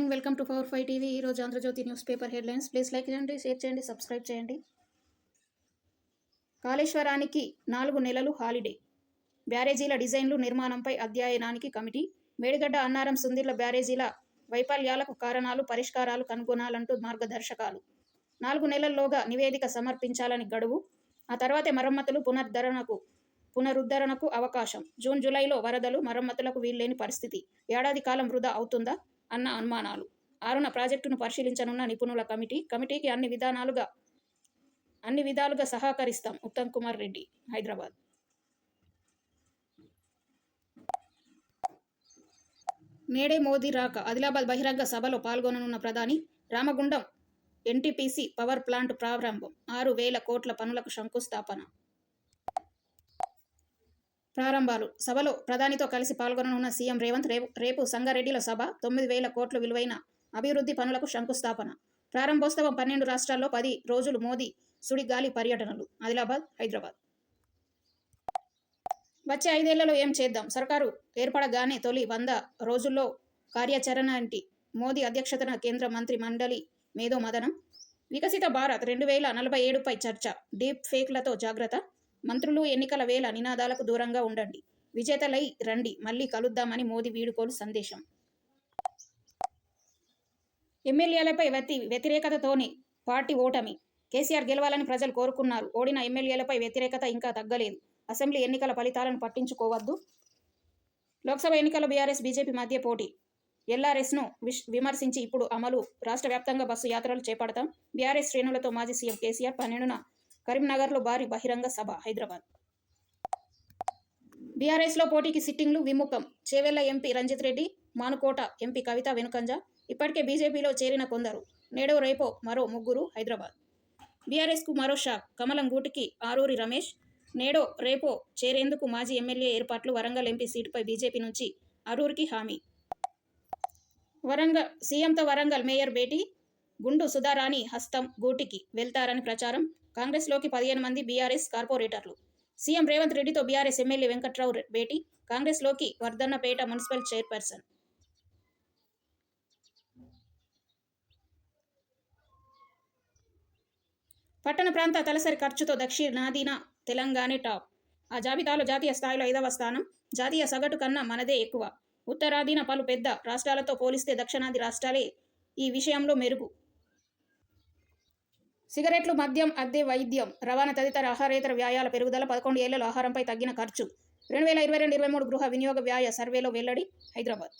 Morning welcome to power five TV ఈరోజు Andhrajyothi news paper headlines. Please like చేయండి share చేయండి subscribe చేయండి. కాళేశ్వరానికి నాలుగు నెలలు హాలిడే. బ్యారేజీల డిజైన్లు నిర్మాణంపై అధ్యయనానికి కమిటీ. మేడిగడ్డ అన్నారం సుందిర్ల బ్యారేజీల వైఫల్యాలకు కారణాలు పరిష్కారాలు కనుగొనాలంటూ మార్గదర్శకాలు. నాలుగు నెలల్లోగా నివేదిక సమర్పించాలని గడువు. ఆ తర్వాతే మరమ్మతులు పునరుద్ధరణకు పునరుద్ధరణకు అవకాశం. జూన్ జూలైలో వరదలు మరమ్మతులకు వీల్లేని పరిస్థితి. ఏడాది కాలం వృధా అవుతుందా? అన్న అనుమానాలు. ఆరున ప్రాజెక్టును పరిశీలించనున్న నిపుణుల కమిటీ కమిటీకి అన్ని విధానాలుగా అన్ని విధాలుగా సహకరిస్తాం. ఉత్తమ్ కుమార్ రెడ్డి హైదరాబాద్. నేడే మోదీ రాక ఆదిలాబాద్ బహిరంగ సభలో పాల్గొననున్న ప్రధాని రామగుండం ఎన్టీపీసీ పవర్ ప్లాంట్ ప్రారంభం ఆరు వేల కోట్ల పనులకు శంకుస్థాపన. ప్రారంభాలు. సభలో ప్రధానితో కలిసి పాల్గొననున్న సీఎం రేవంత్ రేపు రేపు సంగారెడ్డిలో సభ తొమ్మిది వేల కోట్ల విలువైన అభివృద్ధి పనులకు శంకుస్థాపన. ప్రారంభోత్సవం పన్నెండు రాష్ట్రాల్లో పది రోజులు మోదీ సుడిగాలి పర్యటనలు. ఆదిలాబాద్ హైదరాబాద్. వచ్చే ఐదేళ్ళలో ఏం చేద్దాం? సర్కారు ఏర్పడగానే తొలి వంద రోజుల్లో కార్యాచరణ అంటే మోదీ అధ్యక్షతన కేంద్ర మంత్రి మండలి మేధో మదనం వికసిత భారత్ రెండు వేల నలభై ఏడుపై చర్చ. డీప్ ఫేక్లతో జాగ్రత్త. మంత్రులు ఎన్నికల వేళ నినాదాలకు దూరంగా ఉండండి. విజేతలై రండి. మళ్ళీ కలుద్దామని మోదీ వీడుకోలు సందేశం. ఎమ్మెల్యేలపై వ్యతి వ్యతిరేకతతోనే పార్టీ ఓటమి. కేసీఆర్ గెలవాలని ప్రజలు కోరుకున్నారు. ఓడిన ఎమ్మెల్యేలపై వ్యతిరేకత ఇంకా తగ్గలేదు. అసెంబ్లీ ఎన్నికల ఫలితాలను పట్టించుకోవద్దు. లోక్సభ ఎన్నికల బీఆర్ఎస్ బీజేపీ మధ్య పోటీ. ఎల్ఆర్ఎస్ను విష్ విమర్శించి ఇప్పుడు అమలు. రాష్ట్ర వ్యాప్తంగా బస్సు యాత్రలు చేపడతాం. బీఆర్ఎస్ శ్రేణులతో మాజీ సీఎం కేసీఆర్ పన్నెండున కరీంనగర్లో భారీ బహిరంగ సభ హైదరాబాద్. బీఆర్ఎస్లో పోటీకి సిట్టింగ్లు విముఖం. చేవెళ్ళ ఎంపీ రంజిత్ రెడ్డి మానుకోట ఎంపీ కవిత వెనుకంజ ఇప్పటికే బీజేపీలో చేరిన కొందరు. నేడో రేపో మరో ముగ్గురు హైదరాబాద్. బీఆర్ఎస్కు మరో షాక్. కమలం గూటికి ఆరూరి రమేష్ నేడో రేపో చేరేందుకు మాజీ ఎమ్మెల్యే ఏర్పాట్లు వరంగల్ ఎంపీ సీటుపై బీజేపీ నుంచి అరూరికి హామీ. వరంగల్ సీఎంతో వరంగల్ మేయర్ భేటీ గుండు సుధారాణి హస్తం గూటికి వెళ్తారని ప్రచారం. కాంగ్రెస్లోకి పదిహేను మంది బీఆర్ఎస్ కార్పొరేటర్లు. సీఎం రేవంత్ రెడ్డితో బీఆర్ఎస్ ఎమ్మెల్యే వెంకట్రావు భేటీ. కాంగ్రెస్లోకి వర్ధన్నపేట మున్సిపల్ చైర్పర్సన్. పట్టణ ప్రాంత తలసరి ఖర్చుతో దక్షిణాదిన తెలంగాణ టాప్. ఆ జాబితాలో జాతీయ స్థాయిలో ఐదవ స్థానం. జాతీయ సగటు కన్నా మనదే ఎక్కువ. ఉత్తరాదిన పలు పెద్ద రాష్ట్రాలతో పోలిస్తే దక్షిణాది రాష్ట్రాలే ఈ విషయంలో మెరుగు. సిగరెట్లు మద్యం అద్దె వైద్యం రవాణా తదితర ఆహారేతర వ్యాయాల పెరుగుదల పదకొండు ఏళ్ళలో ఆహారంపై తగ్గిన ఖర్చు. రెండు వేల ఇరవై రెండు ఇరవై మూడు గృహ వినియోగ వ్యాయ సర్వేలో వెల్లడి హైదరాబాద్.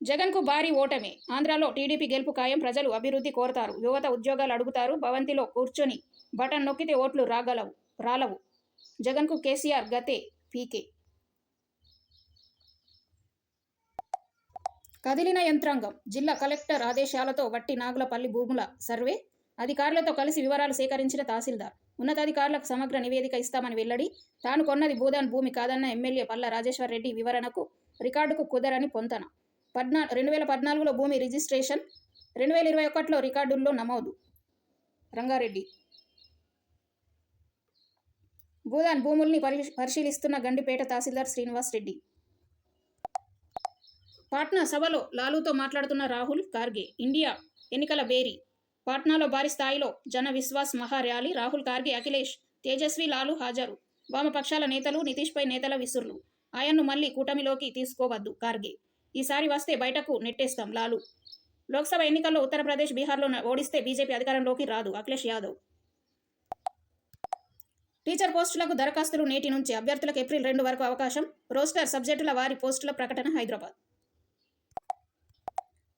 జగన్కు భారీ ఓటమి. ఆంధ్రాలో టీడీపీ గెలుపు ఖాయం ప్రజలు అభివృద్ధి కోరతారు. యువత ఉద్యోగాలు అడుగుతారు. భవంతిలో కూర్చొని బటన్ నొక్కితే ఓట్లు రాగలవు రాలవు. జగన్కు కేసీఆర్ గతే పీకే. కదిలిన యంత్రాంగం. జిల్లా కలెక్టర్ ఆదేశాలతో వట్టి నాగులపల్లి భూముల సర్వే. అధికారులతో కలిసి వివరాలు సేకరించిన తహసీల్దార్. ఉన్నతాధికారులకు సమగ్ర నివేదిక ఇస్తామని వెల్లడి తాను కొన్నది భూదాన్ భూమి కాదన్న ఎమ్మెల్యే పల్ల రాజేశ్వర్ రెడ్డి వివరణకు రికార్డుకు కుదరని పొంతన. పద్నా రెండు వేల పద్నాలుగులో భూమి రిజిస్ట్రేషన్ రెండు వేల ఇరవై ఒకటిలో రికార్డుల్లో నమోదు. రంగారెడ్డి. భూదాన్ భూముల్ని పరిశీలిస్తున్న గండిపేట తహసీల్దార్ శ్రీనివాస్ రెడ్డి. పాట్నా సభలో లాలూతో మాట్లాడుతున్న రాహుల్ ఖార్గే ఇండియా ఎన్నికల బేరీ పాట్నాలో భారీ స్థాయిలో జన విశ్వాస్ మహా ర్యాలీ రాహుల్ ఖార్గే అఖిలేష్ తేజస్వి లాలు హాజరు. వామపక్షాల నేతలు నితీష్పై నేతల విసుర్లు. ఆయన్ను మళ్ళీ కూటమిలోకి తీసుకోవద్దు ఖార్గే. ఈసారి వస్తే బయటకు నెట్టేస్తాం లాలు. లోక్సభ ఎన్నికల్లో ఉత్తరప్రదేశ్ బీహార్లో ఓడిస్తే బీజేపీ అధికారంలోకి రాదు అఖిలేష్ యాదవ్. టీచర్ పోస్టులకు దరఖాస్తులు నేటి నుంచి అభ్యర్థులకు ఏప్రిల్ రెండు వరకు అవకాశం. రోస్టర్ సబ్జెక్టుల వారి పోస్టుల ప్రకటన హైదరాబాద్.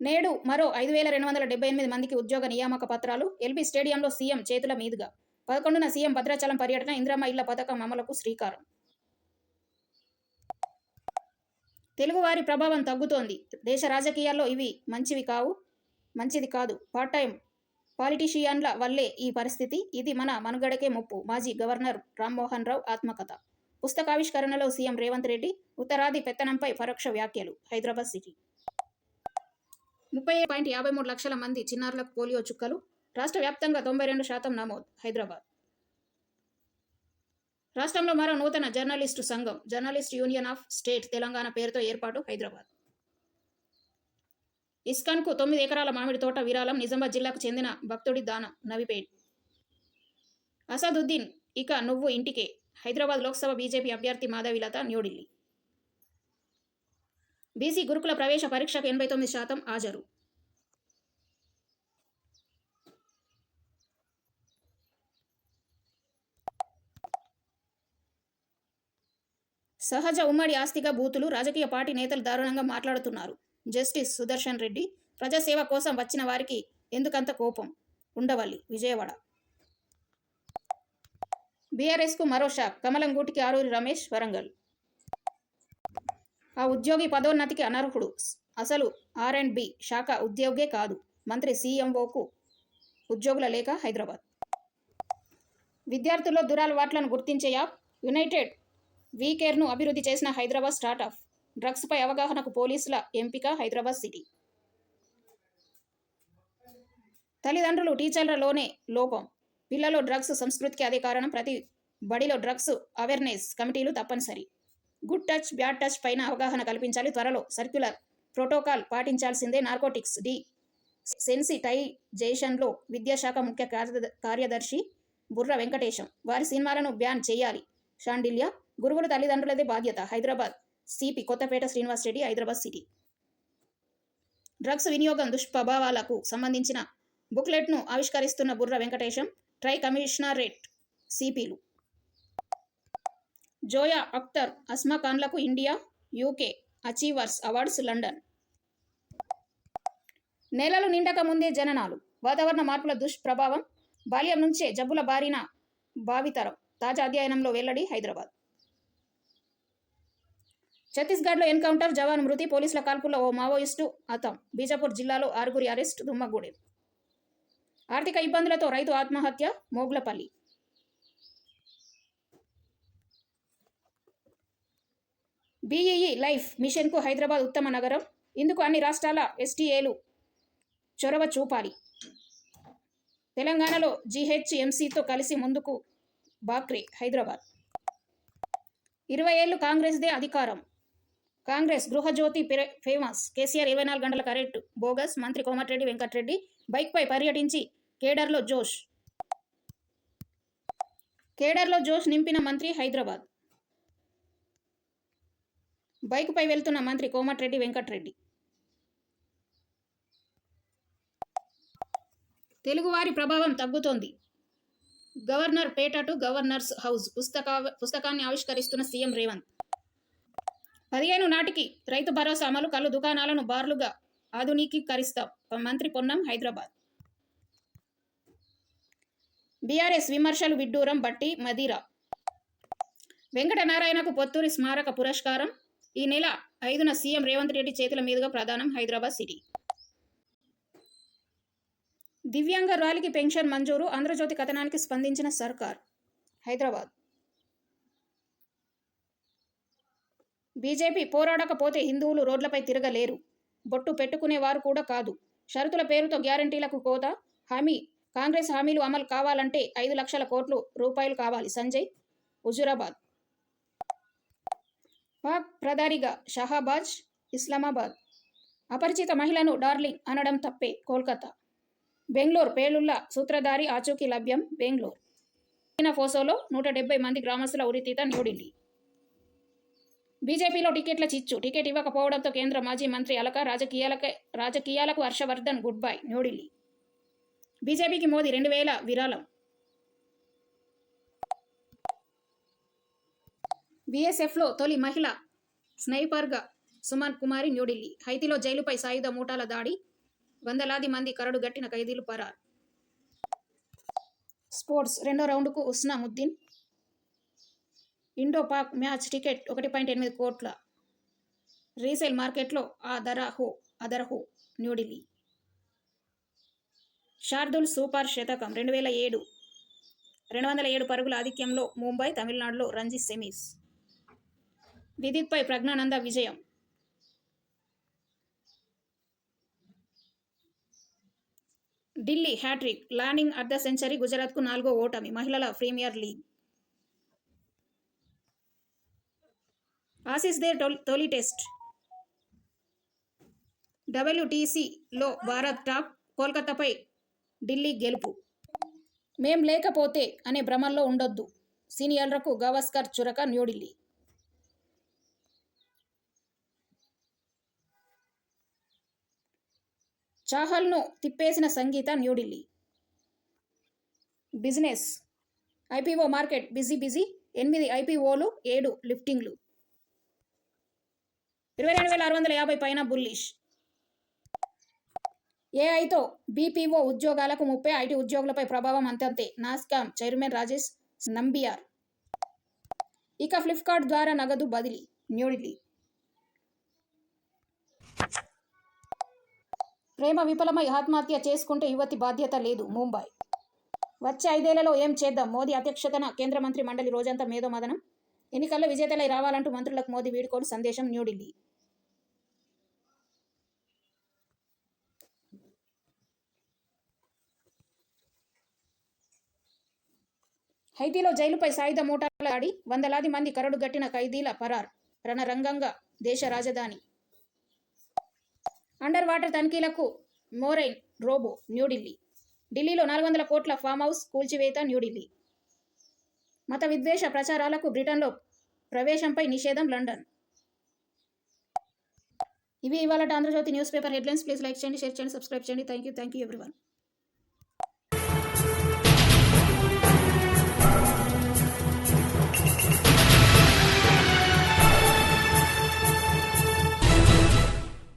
నేడు మరో ఐదు వేల రెండు వందల డెబ్బై ఎనిమిది మందికి ఉద్యోగ నియామక పత్రాలు ఎల్బీ స్టేడియంలో సీఎం చేతుల మీదుగా. పదకొండున సీఎం భద్రాచలం పర్యటన ఇంద్రమ్మ ఇళ్ళ పథకం అమలుకు శ్రీకారం. తెలుగువారి ప్రభావం తగ్గుతోంది. దేశ రాజకీయాల్లో ఇవి మంచివి కావు మంచిది కాదు. పార్ట్ టైం పాలిటీషియన్ల వల్లే ఈ పరిస్థితి. ఇది మన మనుగడకే ముప్పు. మాజీ గవర్నర్ రామ్మోహన్ రావు ఆత్మకథ. పుస్తకావిష్కరణలో సీఎం రేవంత్ రెడ్డి ఉత్తరాది పెత్తనంపై పరోక్ష వ్యాఖ్యలు. హైదరాబాద్ సిటీ. ముప్పై పాయింట్ యాభై మూడు లక్షల మంది చిన్నారులకు పోలియో చుక్కలు. రాష్ట్ర వ్యాప్తంగా తొంభై రెండు శాతం నమోదు. హైదరాబాద్. రాష్ట్రంలో మరో నూతన జర్నలిస్టు సంఘం Journalist Union of State Telangana పేరుతో ఏర్పాటు హైదరాబాద్. ఇస్కాన్కు తొమ్మిది ఎకరాల మామిడి తోట విరాళం నిజామాబాద్ జిల్లాకు చెందిన భక్తుడి దానం నవిపేట్. అసదుద్దీన్ ఇక నువ్వు ఇంటికే. హైదరాబాద్ లోక్సభ బీజేపీ అభ్యర్థి మాధవిలత న్యూఢిల్లీ. బీసీ గురుకుల ప్రవేశ పరీక్షకు ఎనభై తొమ్మిది శాతం హాజరు. సహజ ఉమ్మడి ఆస్తిగా బూతులు రాజకీయ పార్టీ నేతలు దారుణంగా మాట్లాడుతున్నారు. జస్టిస్ సుదర్శన్ రెడ్డి ప్రజాసేవ కోసం వచ్చిన వారికి ఎందుకంత కోపం? ఉండవల్లి విజయవాడ. బీఆర్ఎస్కు మరో షాక్ కమలం గూటికి ఆరూరి రమేష్ వరంగల్. ఆ ఉద్యోగి పదోన్నతికి అనర్హుడు. అసలు ఆర్ అండ్ బి శాఖ ఉద్యోగే కాదు. మంత్రి సీఎంఓకు ఉద్యోగుల లేఖ హైదరాబాద్. విద్యార్థుల్లో దురలవాట్లను గుర్తించే యాప్ యునైటెడ్ వీకేర్ను అభివృద్ధి చేసిన హైదరాబాద్ స్టార్టప్. డ్రగ్స్పై అవగాహనకు పోలీసుల ఎంపిక హైదరాబాద్ సిటీ. తల్లిదండ్రులు టీచర్లలోనే లోపం. పిల్లలు డ్రగ్స్ సంస్కృతికి అదే కారణం. ప్రతి బడిలో డ్రగ్స్ అవేర్నెస్ కమిటీలు తప్పనిసరి. గుడ్ టచ్ బ్యాడ్ టచ్ పైన అవగాహన కల్పించాలి త్వరలో. సర్క్యులర్ ప్రోటోకాల్ పాటించాల్సిందే నార్కోటిక్స్. డి. సెన్సిటైజేషన్లో విద్యాశాఖ ముఖ్య కార్యద- కార్యదర్శి బుర్ర వెంకటేశం. వారి సినిమాలను బ్యాన్ చేయాలి. షాండిల్య గురువుల తల్లిదండ్రులదే బాధ్యత. Hyderabad CP Kothapeta Srinivas Reddy Hyderabad city. Drugs వినియోగం దుష్ప్రభావాలకు సంబంధించిన బుక్లెట్ను ఆవిష్కరిస్తున్న బుర్ర వెంకటేశం ట్రై కమిషనరేట్ సిపిలు. Zoya Akhtar Asma ఖాన్లకు India UK Achievers Awards London. నెలలు నిండక ముందే జననాలు. వాతావరణ మార్పుల దుష్ప్రభావం బాల్యం నుంచే జబ్బుల బారిన భావితరం. తాజా అధ్యయనంలో వెల్లడి హైదరాబాద్. ఛత్తీస్గఢ్లో ఎన్కౌంటర్ జవాన్ మృతి పోలీసుల కాల్పుల్లో ఓ మావోయిస్టు హతం. బీజాపూర్ జిల్లాలో ఆరుగురి అరెస్ట్ దుమ్మగూడెం. ఆర్థిక ఇబ్బందులతో రైతు ఆత్మహత్య మోగ్లపల్లి. బీఈఈ లైఫ్ మిషన్కు హైదరాబాద్ ఉత్తమ నగరం. ఇందుకు అన్ని రాష్ట్రాల ఎస్టీఏలు చొరవ చూపాలి. తెలంగాణలో జీహెచ్ఎంసీతో కలిసి ముందుకు బాక్రే హైదరాబాద్. ఇరవై ఏళ్ళు కాంగ్రెస్దే అధికారం. కాంగ్రెస్ గృహజ్యోతి ఫేమస్. కేసీఆర్ ఇరవై నాలుగు గంటల కరెక్ట్ బోగస్. మంత్రి కోమటిరెడ్డి వెంకటరెడ్డి బైక్పై పర్యటించి కేడర్లో జోష్. కేడర్లో జోష్ నింపిన మంత్రి హైదరాబాద్. బైక్పై వెళ్తున్న మంత్రి కోమటిరెడ్డి వెంకటరెడ్డి. తెలుగువారి ప్రభావం తగ్గుతోంది. Governorpet to governor's house పుస్తక పుస్తకాన్ని ఆవిష్కరిస్తున్న సీఎం రేవంత్. పదిహేను నాటికి రైతు భరోసా అమలు కళ్ళు దుకాణాలను బార్లుగా ఆధునికీకరిస్తాం. మంత్రి పొన్నం హైదరాబాద్. బీఆర్ఎస్ విమర్శలు విడ్డూరం బట్టి మదిరా. వెంకటనారాయణకు పొత్తూరి స్మారక పురస్కారం ఈ నెల ఐదున సీఎం రేవంత్ రెడ్డి చేతుల మీదుగా ప్రధానం హైదరాబాద్ సిటీ. దివ్యాంగ ర్యాలీకి పెన్షన్ మంజూరు ఆంధ్రజ్యోతి కథనానికి స్పందించిన సర్కార్ హైదరాబాద్. బీజేపీ పోరాడకపోతే హిందువులు రోడ్లపై తిరగలేరు. బొట్టు పెట్టుకునేవారు కూడా కాదు. షరతుల పేరుతో గ్యారంటీలకు కోత హామీ కాంగ్రెస్ హామీలు అమలు కావాలంటే ఐదు లక్షల కోట్లు రూపాయలు కావాలి. సంజయ్ హుజురాబాద్. పాక్ ప్రధానిగా షహాబాజ్ ఇస్లామాబాద్. అపరిచిత మహిళను డార్లింగ్ అనడం తప్పే కోల్కతా. బెంగళూరు పేలుళ్ళ సూత్రధారి ఆచూకీ లభ్యం బెంగళూరు. చైనా ఫోసోలో నూట డెబ్బై మంది గ్రామస్తుల ఉరితీత న్యూఢిల్లీ బీజేపీలో టికెట్ల చిచ్చు. టికెట్ ఇవ్వకపోవడంతో కేంద్ర మాజీ మంత్రి అలక రాజకీయాలకే రాజకీయాలకు హర్షవర్ధన్ గుడ్ బై న్యూఢిల్లీ బీజేపీకి మోదీ రెండు వేల విరాళం. బీఎస్ఎఫ్లో తొలి మహిళ స్నైపర్గా సుమన్ కుమారి న్యూఢిల్లీ. హైతీలో జైలుపై సాయుధ మూటాల దాడి. వందలాది మంది కరడు గట్టిన ఖైదీలు పరారు. స్పోర్ట్స్ రెండో రౌండ్కు Hussamuddin Indo Pak match ticket ఒకటి పాయింట్ ఎనిమిది కోట్ల రీసేల్ మార్కెట్లో ఆ ధర హో అదర్ హో న్యూఢిల్లీ. శార్దుల్ సూపర్ శతకం రెండు వేల ఏడు రెండు వందల ఏడు పరుగుల ఆధిక్యంలో ముంబై తమిళనాడులో రంజీ సెమీస్. విదిత్పై ప్రజ్ఞానంద విజయం. ఢిల్లీ హ్యాట్రిక్ లానింగ్ అర్ధ సెంచరీ గుజరాత్కు నాలుగో ఓటమి మహిళల ప్రీమియర్ లీగ్. ఆసీస్ దే తొలి- టెస్ట్. డబ్ల్యూటీసీలో భారత్ టాప్ కోల్కతాపై ఢిల్లీ గెలుపు. మేం లేకపోతే అనే భ్రమల్లో ఉండొద్దు. సీనియర్లకు గవాస్కర్ చురక న్యూఢిల్లీ. చాహల్ను తిప్పేసిన Sangeetha New Delhi. Business. IPO market busy busy. ఎనిమిది ఐపీఓలు ఏడు లిఫ్టింగ్లు. ఇరవై రెండు వేల ఆరు వందల యాభై పైన బుల్లిష్. ఏఐతో బీపీఓ ఉద్యోగాలకు ముప్పై ఐటీ ఉద్యోగులపై ప్రభావం అంతంతే. NASSCOM chairman Rajesh Nambiar. ఇక ఫ్లిప్కార్ట్ ద్వారా నగదు బదిలీ న్యూఢిల్లీ. ప్రేమ విఫలమై ఆత్మహత్య చేసుకుంటే యువతి బాధ్యత లేదు. ముంబై. వచ్చే ఐదేళ్ళలో ఏం చేద్దాం? మోదీ అధ్యక్షతన కేంద్ర మంత్రి మండలి రోజంతా మేధో మదనం ఎన్నికల్లో విజేతలై రావాలంటూ మంత్రులకు మోదీ వీడుకోలు సందేశం న్యూఢిల్లీ. హైతీలో జైలుపై సాయుధ మూటలాడి వందలాది మంది కరడు గట్టిన ఖైదీల పరార్. రణరంగంగా దేశ రాజధాని. అండర్ వాటర్ తనిఖీలకు మోరైన్ రోబో న్యూఢిల్లీ ఢిల్లీలో నాలుగు వందల కోట్ల ఫామ్ హౌస్ కూల్చివేత న్యూఢిల్లీ మత విద్వేష ప్రచారాలకు బ్రిటన్లో ప్రవేశంపై నిషేధం లండన్. ఇవి ఇవాళ Andhra Jyothi news paper headlines. Please like చేయండి షేర్ చేయండి సబ్స్క్రైబ్ చేయండి. Thank you thank you everyone.